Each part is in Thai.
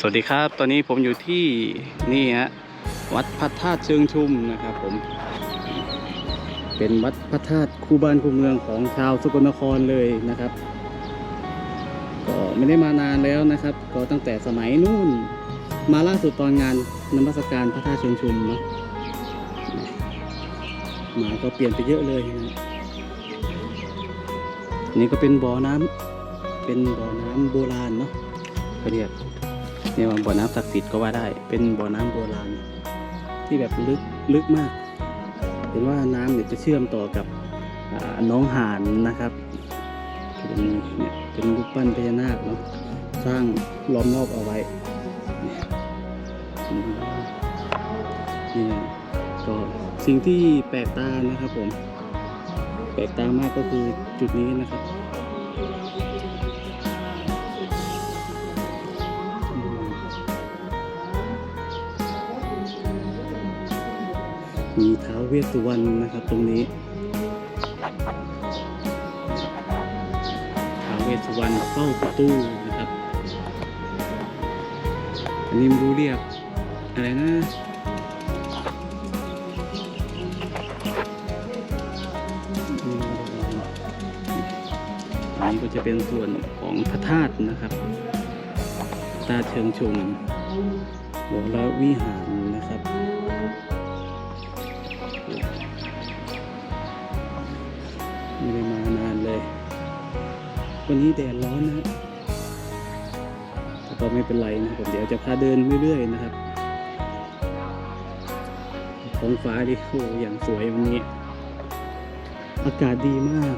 สวัสดีครับ ตอนนี้ผมอยู่ที่นี่ฮะวัดพระธาตุเชิงชุมนะครับผม เป็นวัดพระธาตุคู่บ้านคู่เมืองของชาวสกลนครเลยนะครับ ก็ไม่ได้มานานแล้วนะครับ ก็ตั้งแต่สมัยนู่น มาล่าสุดตอนงานนมัสการพระธาตุเชิงชุมเนาะมาก็เปลี่ยนไปเยอะเลยนะนี่ก็เป็นบ่อน้ำเป็นบ่อน้ำโบราณเนาะเขาเรียก รียกว่าบ่อน้ำศักดิ์สิทธิ์ก็ว่าได้ เป็นบ่อน้ำโบราณที่แบบลึกลึกมาก เห็นว่าน้ำเนี่ยจะเชื่อมต่อกับน้องหานนะครับเป็นเนี่ยเป็นรูปปั้นพญานาคเนาะสร้างล้อมรอบเอาไว้นี่ยอืมนี่ก็สิ่งที่แปลกตานะครับผม แปลกตามากก็คือจุดนี้นะครับ มีท้าวเวสสุวรรณนะครับ ตรงนี้ท้าวเวสสุวรรณเฝ้าประตูนะครับ อันนี้ไม่รู้เรียกอะไรนะอันนี้ก็จะเป็นส่วนของพระธาตุนะครับพระธาตุเชิงชุมวรวิหารนะครับ ไม่ได้มานานเลย วันนี้แดดร้อนนะครับแต่ก็ไม่เป็นไรนะครับเดี๋ยวจะพาเดินเรื่อยๆนะครับท้องฟ้าดิโอ้อย่างสวยวันนี้ อากาศดีมาก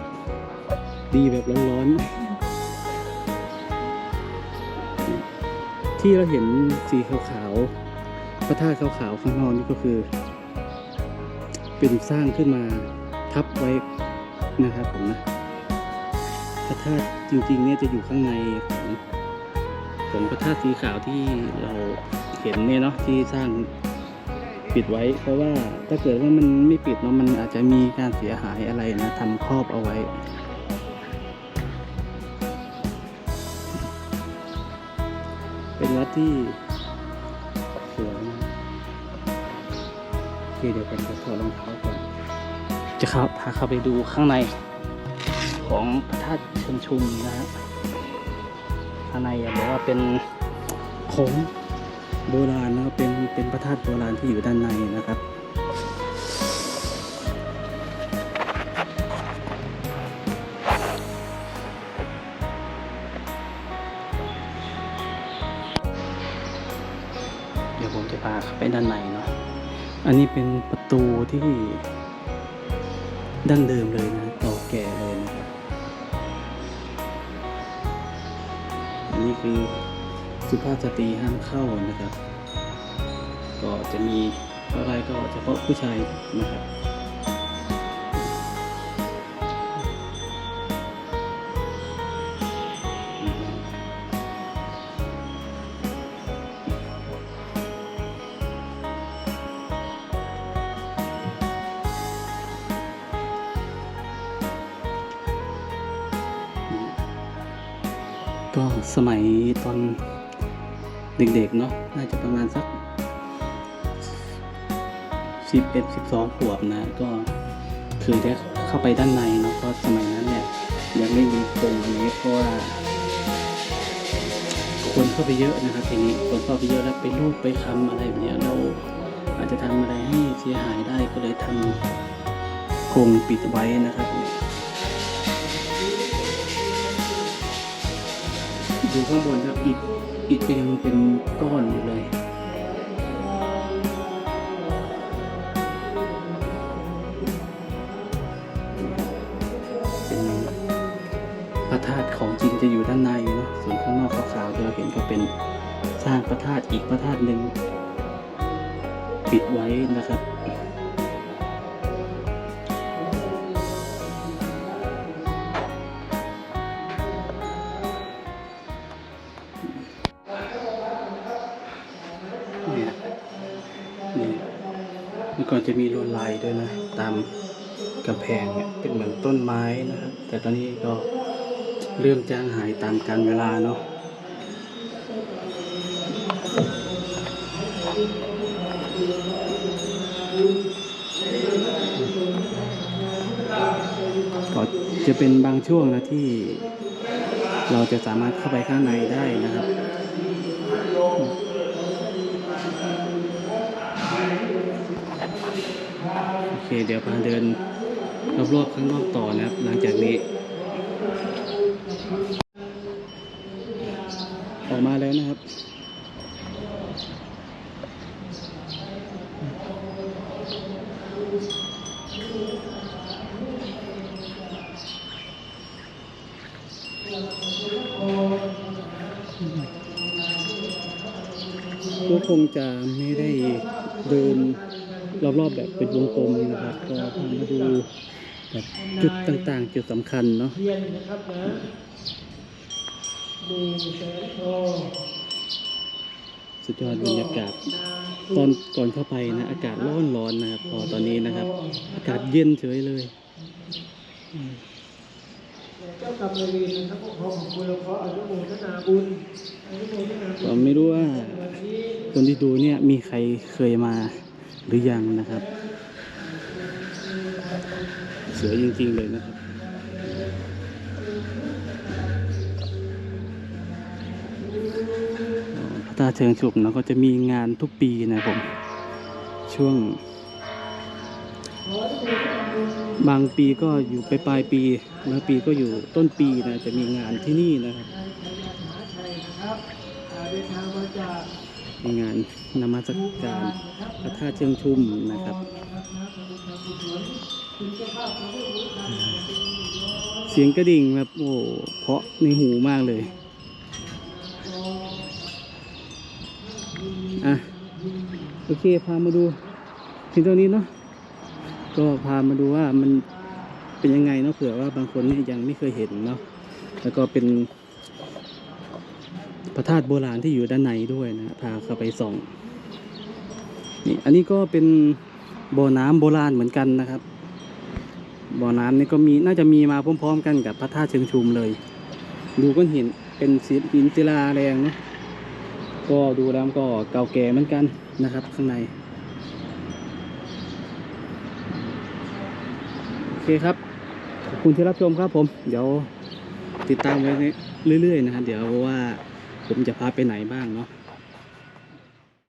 ดีแบบร้อนๆที่เราเห็นสีขาวๆพระธาตุขาวๆข้างนอกนี่ก็คือ เป็นสร้างขึ้นมาทับไว้ นะครับผมนะพระธาตุจริงๆเนี่ยจะอยู่ข้างในของของพระธาตุสีขาวที่เราเห็นเนี่ยเนาะที่สร้างปิดไว้ เพราะว่าถ้าเกิดว่ามันไม่ปิดเนาะมันอาจจะมีการเสียหายอะไรนะทำครอบเอาไว้เป็นวัดที่สวยนะโอเคเดี๋ยวผมจะถอดรองเท้าก่อน จะเข้าพาเข้าไปดูข้างในของพระธาตุเชิงชุมนะฮะข้างในอย่าบอกว่าเป็นโค้งโบราณนะครับเป็นเป็นพระธาตุโบราณที่อยู่ด้านในนะครับเดี๋ยวผมจะพาเข้าไปด้านในเนาะอันนี้เป็นประตูที่ ดั้งเดิมเลยนะเก่าแก่เลยนะครับอันนี้คือสุภาพสตรีห้ามเข้านะครับ ก็จะมีอะไรก็เฉพาะผู้ชายนะครับ ก็สมัยตอนเด็กๆเนาะน่าจะประมาณสักสิบเอ็ดสิบสองขวบนะ ก็คือได้เข้าไปด้านในเนาะเพราะสมัยนั้นเนี่ยยังไม่มีกรงอันนี้เพราะว่าคนเข้าไปเยอะนะครับทีนี้คนเข้าไปเยอะแล้วไปลูบไปคำอะไรแบบนี้เราอาจจะทำอะไรให้เสียหายได้ก็เลยทำกรงปิดไว้นะครับ ดูข้างบนครับอิฐอิฐเป็นยังเป็นก้อนอยู่เลยเป็นพระธาตุของจริงจะอยู่ด้านในเนาะส่วนข้างนอกขาวๆที่เราเห็นก็เป็นสร้างพระธาตุอีกพระธาตุหนึ่งปิดไว้นะครับ ก่อนจะมีลวดลายด้วยนะ ตามกำแพงเนี่ยเป็นเหมือนต้นไม้นะครับ แต่ตอนนี้ก็เริ่มจางหายตามกาลเวลาเนาะก็จะเป็นบางช่วงนะที่เราจะสามารถเข้าไปข้างในได้นะครับ โอเค เดี๋ยวพาเดินรอบๆข้างนอกต่อนะครับ หลังจากนี้ ออกมาแล้วนะครับก็คงจะไม่ได้เดิน รอบๆแบบเป็นวงกลมนะครับ ก็พามาดูแบบจุดต่างๆ จุดสำคัญเนาะเทียนนะครับนะดูแสงทองสุดยอดบรรยากาศ ตอนก่อนเข้าไปนะ อากาศร้อนร้อนนะครับ พอตอนนี้นะครับ อากาศเย็นเฉยเลยอืมเจ้ากรรมนายเวรนะครับขอขอบคุณและขออนุโมทนาบุญอนุโมทนาบุก็ญไม่รู้ว่าคนที่ดูเนี่ยมีใครเคยมา หรือยังนะครับ เสวยจริงๆเลยนะครับ พระธาตุเชิงชุมเนาะก็จะมีงานทุกปีนะครับผม ช่วง บางปีก็อยู่ไปปลายปีบางปีก็อยู่ต้นปีนะจะมีงานที่นี่นะครับมีงาน นมัสการพระธาตุเชิงชุมนะครับ เสียงกระดิ่งแบบโอ้เพาะในหูมากเลยอะโอเคพามาดูถึงตรงนี้เนาะก็พามาดูว่ามันเป็นยังไงเนาะเผื่อว่าบางคนเนี่ยยังไม่เคยเห็นเนาะแล้วก็เป็นพระธาตุโบราณที่อยู่ด้านในด้วยนะพาเข้าไปส่อง นี่อันนี้ก็เป็นบ่อน้ำโบราณเหมือนกันนะครับ บ่อน้ำนี่ก็มีน่าจะมีมาพร้อม ๆ กันกับพระธาตุเชิงชุมเลย ดูก็เห็นเป็นศิลหินศิลาแรงเนาะก็ดูแล้วก็เก่าแก่เหมือนกันนะครับ ข้างในโอเคครับขอบคุณที่รับชมครับผม เดี๋ยวติดตามไว้เรื่อยๆนะครับเดี๋ยวว่าผมจะพาไปไหนบ้างเนาะ